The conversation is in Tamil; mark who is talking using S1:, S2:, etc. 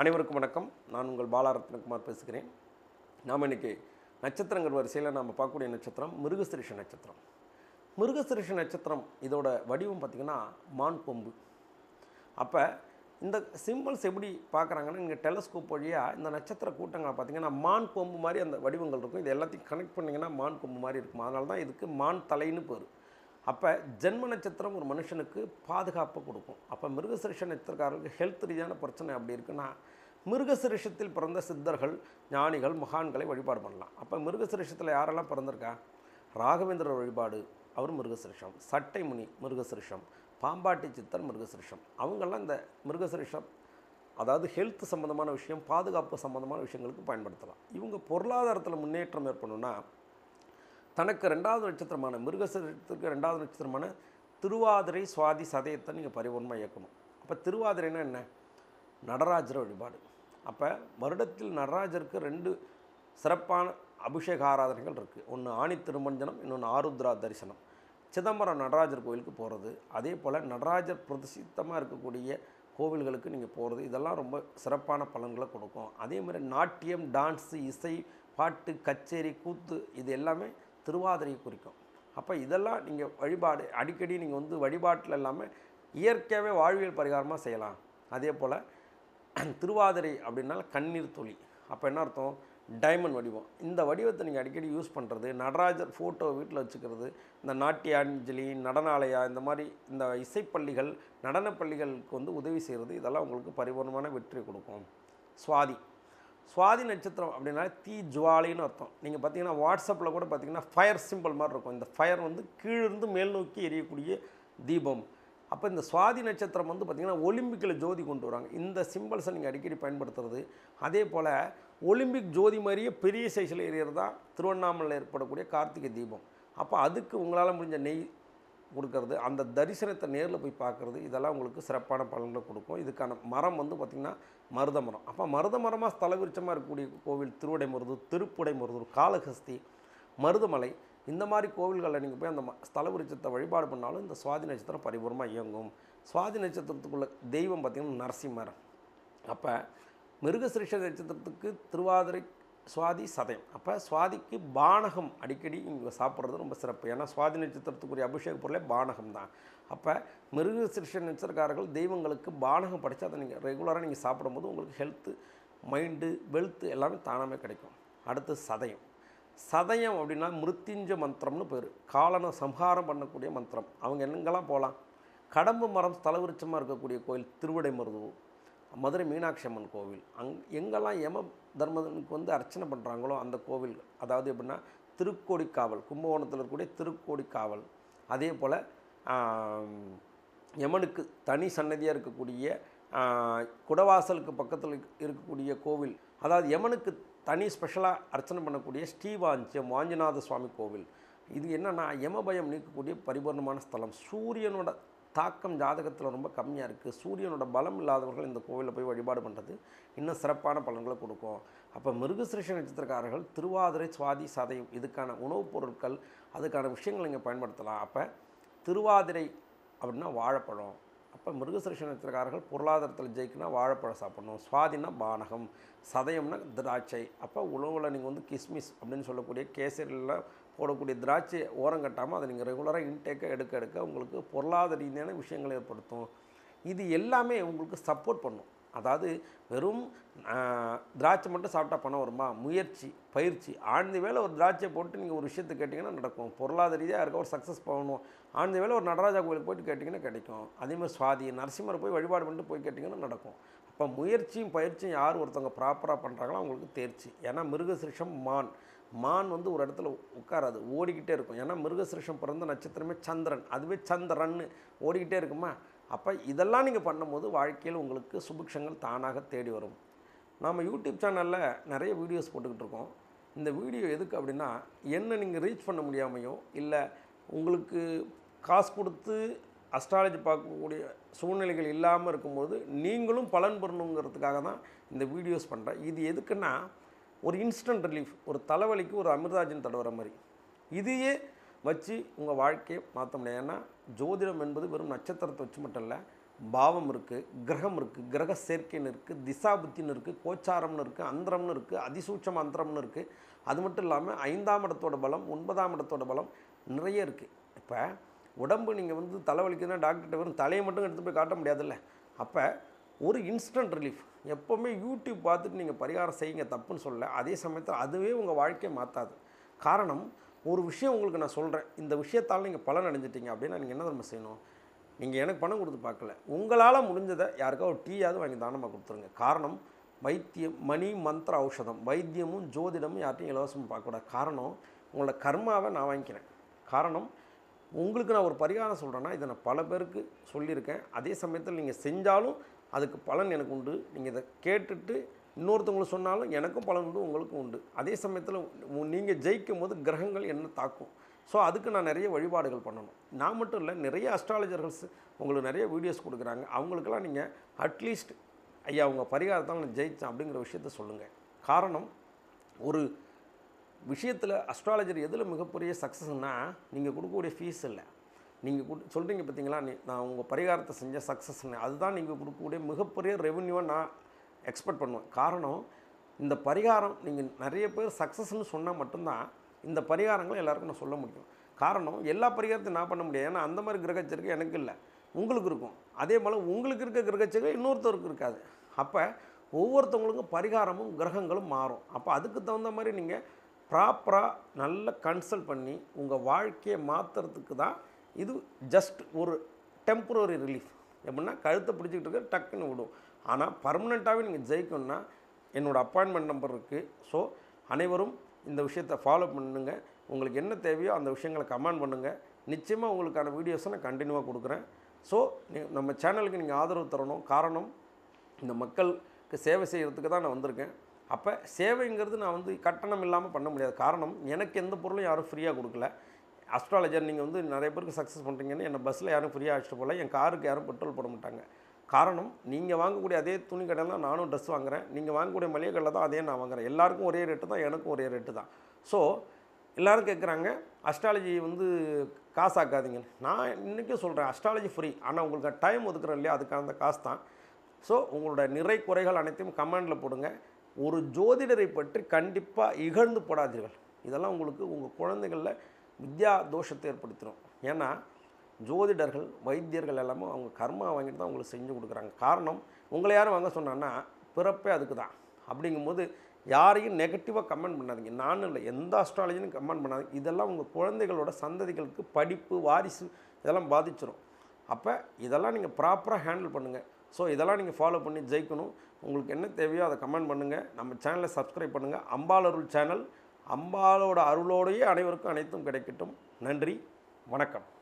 S1: அனைவருக்கும் வணக்கம். நான் உங்கள் பாலாரத்னகுமார் பேசுகிறேன். நாம் இன்னைக்கு நட்சத்திரங்கள் வரிசையில் நாம் பார்க்கக்கூடிய நட்சத்திரம் மிருகசிரிஷ நட்சத்திரம். மிருகசிரிஷ நட்சத்திரம் இதோட வடிவம் பார்த்திங்கன்னா மான் கொம்பு அப்போ இந்த சிம்பிள்ஸ் எப்படி பார்க்குறாங்கன்னா நீங்கள் டெலஸ்கோப் வழியாக இந்த நட்சத்திர கூட்டங்களை பார்த்தீங்கன்னா மான் கொம்பு மாதிரி அந்த வடிவங்கள் இருக்கும். இது எல்லாத்தையும் கனெக்ட் பண்ணிங்கன்னா மான் கொம்பு மாதிரி இருக்கும். அதனால தான் இதுக்கு மான் தலைன்னு பேர். அப்போ ஜென்ம நட்சத்திரம் ஒரு மனுஷனுக்கு பாதுகாப்பு கொடுக்கும். அப்போ மிருகசிருஷ நட்சத்திரக்காரர்களுக்கு ஹெல்த் ரீதியான பிரச்சனை அப்படி இருக்குன்னா மிருகசிருஷத்தில் பிறந்த சித்தர்கள் ஞானிகள் மகான்களை வழிபாடு பண்ணலாம். அப்போ மிருகசிருஷத்தில் யாரெல்லாம் பிறந்திருக்கா? ராகவேந்திரர் வழிபாடு அவர் மிருகசிரிஷம். சட்டைமுனி மிருகசிரிஷம். பாம்பாட்டி சித்தர் மிருகசிரிஷம். அவங்கெல்லாம் இந்த மிருகசிருஷம் அதாவது ஹெல்த் சம்மந்தமான விஷயம் பாதுகாப்பு சம்மந்தமான விஷயங்களுக்கு பயன்படுத்தலாம். இவங்க பொருளாதாரத்தில் முன்னேற்றம் ஏற்படணும்னா தனக்கு ரெண்டாவது நட்சத்திரமான மிருகசரத்துக்கு ரெண்டாவது நட்சத்திரமான திருவாதிரை சுவாதி சதயத்தை நீங்கள் பரிபூர்ணமாக இயக்கணும். அப்போ திருவாதிரைன்னா என்ன? நடராஜர் வழிபாடு. அப்போ வருடத்தில் நடராஜருக்கு ரெண்டு சிறப்பான அபிஷேக ஆராதனைகள் இருக்குது ஒன்று ஆணி திருமஞ்சனம் இன்னொன்று ஆருத்ரா தரிசனம். சிதம்பரம் நடராஜர் கோயிலுக்கு போகிறது அதே போல் நடராஜர் பிரதிஷ்டித்தமாக இருக்கக்கூடிய கோவில்களுக்கு நீங்கள் போகிறது இதெல்லாம் ரொம்ப சிறப்பான பலன்களை கொடுக்கும். அதே மாதிரி நாட்டியம் டான்ஸு இசை பாட்டு கச்சேரி கூத்து இது எல்லாமே திருவாதிரையை குறிக்கும். அப்போ இதெல்லாம் நீங்கள் வழிபாடு அடிக்கடி நீங்கள் வந்து வழிபாட்டில் இல்லாமல் இயற்கையாகவே வாழ்வியல் பரிகாரமாக செய்யலாம். அதே போல் திருவாதிரை அப்படின்னா கண்ணீர் துளி அப்போ என்ன அர்த்தம்? டைமண்ட் வடிவம். இந்த வடிவத்தை நீங்கள் அடிக்கடி யூஸ் பண்ணுறது நடராஜர் ஃபோட்டோ வீட்டில் வச்சுக்கிறது இந்த நாட்டியாஞ்சலி நடனாலயா இந்த மாதிரி இந்த இசைப்பள்ளிகள் நடனப் பள்ளிகளுக்கு வந்து உதவி செய்கிறது இதெல்லாம் உங்களுக்கு பரிபூர்ணமான வெற்றி கொடுக்கும். சுவாதி. சுவாதி நட்சத்திரம் அப்படின்னா தீ ஜுவாலின்னு அர்த்தம். நீங்கள் பார்த்தீங்கன்னா வாட்ஸ்அப்பில் கூட பார்த்தீங்கன்னா ஃபயர் சிம்பிள் மாதிரி இருக்கும். இந்த ஃபயர் வந்து கீழிருந்து மேல் நோக்கி எரியக்கூடிய தீபம். அப்போ இந்த சுவாதி நட்சத்திரம் வந்து பார்த்திங்கன்னா ஒலிம்பிக்கில் ஜோதி கொண்டு வராங்க. இந்த சிம்பிள்ஸை நீங்கள் அடிக்கடி பயன்படுத்துறது. அதே போல் ஒலிம்பிக் ஜோதி மாதிரியே பெரிய சைஸில் எரியறது தான் திருவண்ணாமலையில் ஏற்படக்கூடிய கார்த்திகை தீபம். அப்போ அதுக்கு உங்களால் முடிஞ்ச நெய் கொடுக்கறது அந்த தரிசனத்தை நேரில் போய் பார்க்குறது இதெல்லாம் உங்களுக்கு சிறப்பான பலன்களை கொடுக்கும். இதுக்கான மரம் வந்து பார்த்திங்கன்னா மருத மரம். அப்போ மருத மரமாக ஸ்தல விருட்சமாக இருக்கக்கூடிய கோவில் திருவிடைமருதூர் திருப்புடைமருதூர் காளஹஸ்தி மருதமலை இந்த மாதிரி கோவில்களில் நீங்கள் போய் அந்த ம- ஸ்தல விருட்சத்தை வழிபாடு பண்ணாலும் இந்த சுவாதி நட்சத்திரம் பரிபூர்ணமாக இயங்கும். சுவாதி நட்சத்திரத்துக்குள்ள தெய்வம் பார்த்திங்கன்னா நரசிம்மர். அப்போ மிருகசிருஷ நட்சத்திரத்துக்கு திருவாதிரை சுவாதி சதயம். அப்போ சுவாதிக்கு பானகம் அடிக்கடி இங்கே சாப்பிட்றது ரொம்ப சிறப்பு. ஏன்னா சுவாதி நட்சத்திரத்துக்குரிய அபிஷேக பொருளே பானகம் தான். அப்போ மிருக மிருகசிருஷ நட்சத்திரக்காரர்கள் தெய்வங்களுக்கு பானகம் படித்து அதை நீங்கள் ரெகுலராக நீங்கள் சாப்பிடும்போது உங்களுக்கு ஹெல்த்து மைண்டு வெல்த்து எல்லாமே தானாமே கிடைக்கும். அடுத்து சதயம். சதயம் அப்படின்னா மிருத்திஞ்ச மந்திரம்னு பேர். காலனை சம்ஹாரம் பண்ணக்கூடிய மந்திரம். அவங்க எங்கெல்லாம் போகலாம்? கடம்பு மரம் ஸ்தலவிருச்சமாக இருக்கக்கூடிய கோயில் திருவிடைமருதூர் மதுரை மீனாட்சி அம்மன் கோவில். அங் எங்கெல்லாம் யம தர்மனுக்கு வந்து அர்ச்சனை பண்ணுறாங்களோ அந்த கோவில் அதாவது எப்படின்னா திருக்கோடிக்காவல் கும்பகோணத்தில் இருக்கக்கூடிய திருக்கோடிக்காவல் அதே போல் யமனுக்கு தனி சன்னதியாக இருக்கக்கூடிய குடவாசலுக்கு பக்கத்தில் இருக்கக்கூடிய கோவில். அதாவது யமனுக்கு தனி ஸ்பெஷலாக அர்ச்சனை பண்ணக்கூடிய ஸ்ரீவாஞ்சியம் வாஞ்சிநாத சுவாமி கோவில். இது என்னென்னா யமபயம் நீக்கக்கூடிய பரிபூர்ணமான ஸ்தலம். சூரியனோட தாக்கம் ஜாதகத்தில் ரொம்ப கம்மியாக இருக்குது சூரியனோட பலம் இல்லாதவர்கள் இந்த கோவிலில் போய் வழிபாடு பண்ணுறது இன்னும் சிறப்பான பலன்களை கொடுக்கும். அப்போ மிருகசிருஷ நட்சத்திரக்காரர்கள் திருவாதிரை சுவாதி சதயம் இதுக்கான உணவுப் பொருட்கள் அதுக்கான விஷயங்கள் நீங்கள் பயன்படுத்தலாம். அப்போ திருவாதிரை அப்படின்னா வாழைப்பழம். அப்போ மிருகசிருஷ நட்சத்திரக்காரர்கள் பொருளாதாரத்தில் ஜெயிக்கணும்னா வாழைப்பழம் சாப்பிடணும். சுவாதினா பானகம் சதயம்னா திராட்சை. அப்போ உணவில் நீங்கள் வந்து கிஸ்மிஸ் அப்படின்னு சொல்லக்கூடிய கேசரியில் போடக்கூடிய திராட்சை ஓரம் கட்டாமல் அதை நீங்கள் ரெகுலராக இன்டேக்காக எடுக்க எடுக்க உங்களுக்கு பொருளாதார ரீதியான விஷயங்கள் ஏற்படுத்தும். இது எல்லாமே உங்களுக்கு சப்போர்ட் பண்ணும். அதாவது வெறும் திராட்சை மட்டும் சாப்பிட்டா பணம் வருமா? முயற்சி பயிற்சி. ஆழ்ந்த வேலை ஒரு திராட்சை போட்டு நீங்கள் ஒரு விஷயத்தை கேட்டிங்கன்னா நடக்கும். பொருளாதார ரீதியாக இருக்க ஒரு சக்ஸஸ் பண்ணணும். ஆழ்ந்த வேலை ஒரு நடராஜா கோயிலுக்கு போயிட்டு கேட்டிங்கன்னா கிடைக்கும். அதேமாதிரி சுவாதி நரசிம்மரை போய் வழிபாடு பண்ணிட்டு போய் கேட்டிங்கன்னா நடக்கும். அப்போ முயற்சியும் பயிற்சியும் யார் ஒருத்தவங்க ப்ராப்பராக பண்ணுறாங்களோ அவங்களுக்கு தேர்ச்சி. ஏன்னா மிருகசிருஷம் மான். மான் வந்து ஒரு இடத்துல உட்காராது ஓடிக்கிட்டே இருக்கும். ஏன்னா மிருகசிருஷம் பிறந்த நட்சத்திரமே சந்திரன். அதுவே சந்திரன்னு ஓடிக்கிட்டே இருக்குமா? அப்போ இதெல்லாம் நீங்கள் பண்ணும்போது வாழ்க்கையில் உங்களுக்கு சுபிக்ஷங்கள் தானாக தேடி வரும். நாம் யூடியூப் சேனலில் நிறைய வீடியோஸ் போட்டுக்கிட்டு இருக்கோம். இந்த வீடியோ எதுக்கு அப்படின்னா என்ன நீங்கள் ரீச் பண்ண முடியாமையோ இல்லை உங்களுக்கு காசு கொடுத்து அஸ்ட்ராலஜி பார்க்கக்கூடிய சூழ்நிலைகள் இல்லாமல் இருக்கும்போது நீங்களும் பலன் பெறணுங்கிறதுக்காக தான் இந்த வீடியோஸ் பண்ணுறேன் இது எதுக்குன்னா ஒரு இன்ஸ்டன்ட் ரிலீஃப் ஒரு தலைவலிக்கு ஒரு அமிர்தாஜன் தடவுற மாதிரி. இதையே வச்சு உங்கள் வாழ்க்கையை மாற்ற முடியாது. ஏன்னா ஜோதிடம் என்பது வெறும் நட்சத்திரத்தை வச்சு மட்டும் இல்லை பாவம் இருக்குது கிரகம் இருக்குது கிரக சேர்க்கைன்னு இருக்குது திசாபுத்தின்னு இருக்குது கோச்சாரம்னு இருக்குது அந்தரம்னு இருக்குது அதிசூட்சம் அந்தரம்னு இருக்குது அது மட்டும் இல்லாமல் ஐந்தாம் இடத்தோட பலம் ஒன்பதாம் இடத்தோட பலம் நிறைய இருக்குது இப்போ உடம்பு நீங்கள் வந்து தலைவலிக்குதுன்னா டாக்டர்கிட்ட வெறும் தலையை மட்டும் எடுத்து போய் காட்ட முடியாதுல்ல. அப்போ ஒரு இன்ஸ்டன்ட் ரிலீஃப் எப்போவுமே யூடியூப் பார்த்துட்டு நீங்கள் பரிகாரம் செய்யுங்க தப்புன்னு சொல்லலை. அதே சமயத்தில் அதுவே உங்கள் வாழ்க்கையை மாற்றாது காரணம் ஒரு விஷயம் உங்களுக்கு நான் சொல்கிறேன் இந்த விஷயத்தால் நீங்கள் பலன் அடைஞ்சிட்டீங்க அப்படின்னா நீங்கள் என்ன நம்ம செய்யணும்? நீங்கள் எனக்கு பணம் கொடுத்து பார்க்கல. உங்களால் முடிஞ்சதை யாருக்கா ஒரு டீயாவது வாங்கி தானமாக கொடுத்துருங்க. காரணம் வைத்தியம் மணி மந்திர ஔஷதம். வைத்தியமும் ஜோதிடமும் யார்ட்டையும் இலவசமாக பார்க்கக்கூடாது. காரணம் உங்களோட கர்மாவை நான் வாங்கிக்கிறேன். காரணம் உங்களுக்கு நான் ஒரு பரிகாரம் சொல்கிறேன்னா இதை நான் பல பேருக்கு சொல்லியிருக்கேன். அதே சமயத்தில் நீங்கள் செஞ்சாலும் அதுக்கு பலன் எனக்கு உண்டு. நீங்கள் இதை கேட்டுட்டு இன்னொருத்தவங்களுக்கு சொன்னாலும் எனக்கும் பலன் உண்டு உங்களுக்கும் உண்டு. அதே சமயத்தில் நீங்கள் ஜெயிக்கும் போது கிரகங்கள் என்ன தாக்கும். ஸோ அதுக்கு நான் நிறைய வழிபாடுகள் பண்ணணும். நான் மட்டும் இல்லை நிறைய அஸ்ட்ராலஜர்கள்ஸ் உங்களுக்கு நிறைய வீடியோஸ் கொடுக்குறாங்க. அவங்களுக்கெல்லாம் நீங்கள் அட்லீஸ்ட் ஐயா அவங்க பரிகாரத்தால் நான் ஜெயித்தேன் அப்படிங்கிற விஷயத்த சொல்லுங்கள் காரணம் ஒரு விஷயத்தில் அஸ்ட்ராலஜர் எதில் மிகப்பெரிய சக்ஸஸ்னால் நீங்கள் கொடுக்கக்கூடிய ஃபீஸ் இல்லை. நீங்கள் கொடு சொல்கிறீங்க பார்த்தீங்களா நீ நான் உங்கள் பரிகாரத்தை செஞ்ச சக்ஸஸ்ன்னு அதுதான் நீங்கள் கொடுக்கக்கூடிய மிகப்பெரிய ரெவன்யூவை நான் எக்ஸ்பெக்ட் பண்ணுவேன். காரணம் இந்த பரிகாரம் நீங்கள் நிறைய பேர் சக்ஸஸ்ன்னு சொன்னால் மட்டும்தான் இந்த பரிகாரங்களை எல்லாருக்கும் நான் சொல்ல முடியும். காரணம் எல்லா பரிகாரத்தையும் நான் பண்ண முடியாது. ஏன்னா அந்த மாதிரி கிரகச்சரிக்கை எனக்கு இல்லை. உங்களுக்கு இருக்கும். அதே போல் உங்களுக்கு இருக்க கிரகச்சரிக்கை இன்னொருத்தருக்கு இருக்காது. அப்போ ஒவ்வொருத்தவங்களுக்கும் பரிகாரமும் கிரகங்களும் மாறும். அப்போ அதுக்கு தகுந்த மாதிரி நீங்கள் ப்ராப்பராக நல்லா கன்சல்ட் பண்ணி உங்கள் வாழ்க்கையை மாற்றுறதுக்கு தான் இது ஜஸ்ட் ஒரு டெம்பரரி ரிலீஃப் எப்படின்னா கழுத்தை பிடிச்சிக்கிட்டு இருக்க டக்குன்னு விடும். ஆனால் பர்மனெண்ட்டாகவே நீங்கள் ஜெயிக்கணும்னா என்னோடய அப்பாயின்மெண்ட் நம்பர் இருக்குது ஸோ அனைவரும் இந்த விஷயத்தை ஃபாலோ பண்ணுங்க. உங்களுக்கு என்ன தேவையோ அந்த விஷயங்களை கமெண்ட் பண்ணுங்கள் நிச்சயமாக உங்களுக்கான வீடியோஸை நான் கண்டினியூவாக கொடுக்குறேன். ஸோ நம்ம சேனலுக்கு நீங்கள் ஆதரவு தரணும். காரணம் இந்த மக்களுக்கு சேவை செய்கிறதுக்கு தான் நான் வந்திருக்கேன். அப்போ சேவைங்கிறது நான் வந்து கட்டணம் இல்லாமல் பண்ண முடியாது. காரணம் எனக்கு எந்த பொருளும் யாரும் ஃப்ரீயாக கொடுக்கல. அஸ்ட்ராலஜர் நீங்கள் வந்து நிறைய பேருக்கு சக்ஸஸ் பண்ணுறீங்கன்னு என்னை பஸ்ஸில் யாரும் ஃப்ரீயாக அழைச்சிட்டு போகல. என் காருக்கு யாரும் பெட்ரோல் போட மாட்டாங்க. காரணம் நீங்கள் வாங்கக்கூடிய அதே துணி கடையில் நானும் ட்ரெஸ் வாங்குறேன். நீங்கள் வாங்கக்கூடிய மளிகை கடையில் தான் அதே நான் வாங்குறேன். எல்லாருக்கும் ஒரே ரேட்டு தான் எனக்கும் ஒரே ரேட்டு தான். ஸோ எல்லோரும் கேட்குறாங்க அஸ்ட்ராலஜி வந்து காசாக்காதீங்க நான் இன்றைக்கும் சொல்கிறேன் அஸ்ட்ராலஜி ஃப்ரீ ஆனால் உங்களுக்கு டைம் ஒதுக்குறேன் இல்லையா? அதுக்கான அந்த காசு தான். ஸோ உங்களோட நிறை குறைகள் அனைத்தையும் கமெண்டில் போடுங்க. ஒரு ஜோதிடரை பற்றி கண்டிப்பாக இகழ்ந்து போடாதீர்கள். இதெல்லாம் உங்களுக்கு உங்கள் குழந்தைகளில் வித்யா தோஷத்தை ஏற்படுத்திடும் ஏன்னா ஜோதிடர்கள் வைத்தியர்கள் எல்லாமே அவங்க கர்மா வாங்கிட்டு தான் உங்களுக்கு செஞ்சு கொடுக்குறாங்க. காரணம் உங்களை யாரும் வாங்க சொன்னான்னா பிறப்பே அதுக்கு தான். அப்படிங்கும்போது யாரையும் நெகட்டிவாக கமெண்ட் பண்ணாதீங்க. நானும் இல்லை எந்த அஸ்ட்ராலஜியும் கமெண்ட் பண்ணாதீங்க. இதெல்லாம் உங்கள் குழந்தைகளோட சந்ததிகளுக்கு படிப்பு வாரிசு இதெல்லாம் பாதிச்சிடும் அப்போ இதெல்லாம் நீங்கள் ப்ராப்பராக ஹேண்டில் பண்ணுங்கள் ஸோ இதெல்லாம் நீங்கள் ஃபாலோ பண்ணி ஜெயிக்கணும். உங்களுக்கு என்ன தேவையோ அதை கமெண்ட் பண்ணுங்கள் நம்ம சேனலை சப்ஸ்கிரைப் பண்ணுங்கள் அம்பாலருள் சேனல் அம்பாளோட அருளோடையே அனைவருக்கும் அனைத்தும் கிடைக்கட்டும். நன்றி. வணக்கம்.